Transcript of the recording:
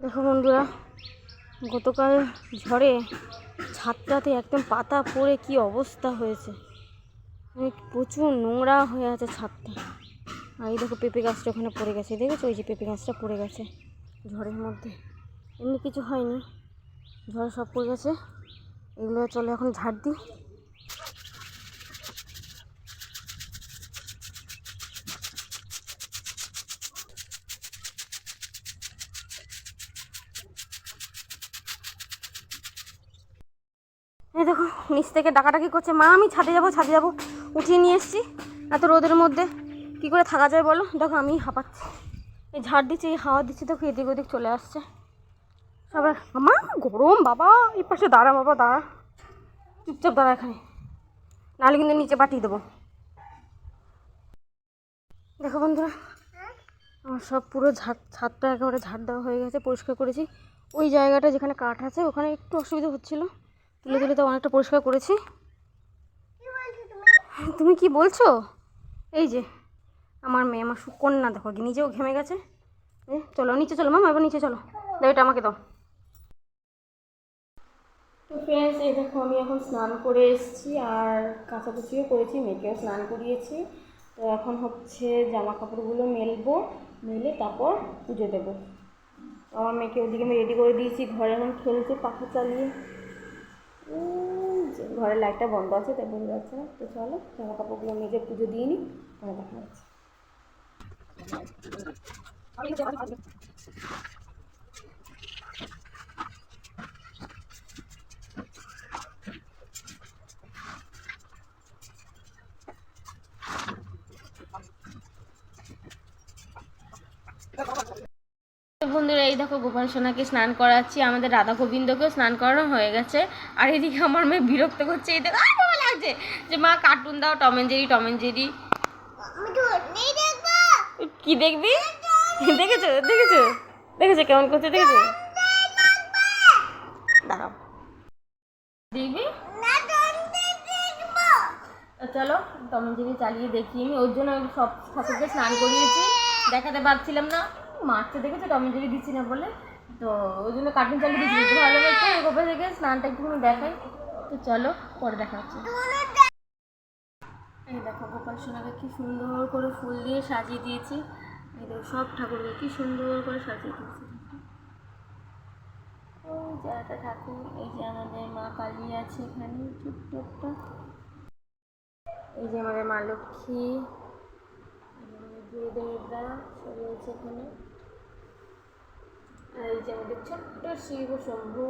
দেখো বন্ধুরা, গতকাল ঝড়ে ছাদটাতে একদম পাতা পড়ে কি অবস্থা হয়েছে। প্রচুর নোংরা হয়ে আছে ছাদটা। আর এই দেখো পেঁপে গাছটা ওখানে পড়ে গেছে, দেখেছ? ওই যে পেঁপে গাছটা পড়ে গেছে ঝড়ের মধ্যে। এমনি কিছু হয়নি, ঝড় সব পড়ে গেছে। এগুলো চলে এখন ঝাড় দিই। এই দেখো, নিচ থেকে ডাকাডাকি করছে। মা, আমি ছাদে যাব ছাদে যাব। উঠিয়ে নিয়ে এসেছি। এত রোদের মধ্যে কি করে থাকা যায় বলো? দেখো, আমি হাঁপাচ্ছি। এই ঝাড় দিচ্ছি, এই হাওয়া দিচ্ছি, দেখো, এদিক ওদিক চলে আসছে। সবাই আমা গরম, বাবা, এই পাশে দাঁড়া, বাবা, দাঁড়া। চুপচাপ দাঁড়া এখানে। নাহলে কিন্তু নিচে পাঠিয়ে দেবো। দেখো বন্ধুরা, আমার সব পুরো ঝাড়, ছাদটা একেবারে ঝাড় দেওয়া হয়ে গেছে, পরিষ্কার করেছি। ওই জায়গাটা যেখানে কাঠ আছে, ওখানে একটু অসুবিধা হচ্ছিল। তুলে তুলে তো অনেকটা পরিষ্কার করেছি। তুমি? কি বলছো? এই যে আমার মেয়ে আমার সুকন্যা দেখো নিজেও ঘেমে গেছে। চলো নিচে চলো মামা এবার নিচে চলো। দাও এটা আমাকে দাও। তো ফ্রেন্ডস এই দেখো আমি এখন স্নান করে এসেছি আর কাঁচাকুচিও করেছি মেয়েকেও স্নান করিয়েছি। তো এখন হচ্ছে জামা কাপড়গুলো মেলবো মেলে তারপর পুজো দেবো। আমার মেয়েকে ওদিকে আমি রেডি করে দিয়েছি ঘরে এখন খেলছে পাখা চালিয়ে। ঘরের লাইটটা বন্ধ আছে, তাই বোঝা যাচ্ছে না। তো চলো, জামা কাপড়গুলো মেজে পুজো দিয়ে নিই, তাহলে দেখা যাচ্ছে বন্ধুরা এই দেখো গোপাল সোনাকে স্নান করাচ্ছি আমাদের রাধা গোবিন্দকেও স্নান করানো হয়ে গেছে। আর এদিকে আমার মেয়ে বিরক্ত করছে এই দেখো বাবা লাগছে। যে মা কার্টুন দাও Tom and Jerry Tom and Jerry. কি দেখবি? দেখেছ? দেখেছ? দেখেছ কেমন করছে? দেখেছ? দাঁড়াও। দেখবি? চলো টম এন্ড জেরি চালিয়ে দেখি আমি। ওর জন্য আমি সব ঠাকুরকে স্নান করিয়েছি। দেখাতে পারছিলাম না। মারতে দেখেছ টম এন্ড জেরি দিচ্ছি না বলে। তো ওই জন্য কার্টুন চালিয়ে দিচ্ছি ভালো একটু গোপে থেকে স্নানটা একটুখানি দেখাই। তো চলো, পরে দেখা হচ্ছে। এই দেখো, গোপাল সোনাকে কি সুন্দর করে ফুল দিয়ে সাজিয়ে দিয়েছি। এই দেখো, সব ঠাকুরকে কি সুন্দর করে সাজিয়ে দিয়েছি। ওই একটা ঠাকুর, এই যে আমাদের মা কালী আছে এখানে, ছোট্ট একটা। এই যে আমাদের মা লক্ষ্মী, আমাদের এখানে। যে আমাদের ছোট্ট শিব শম্ভু।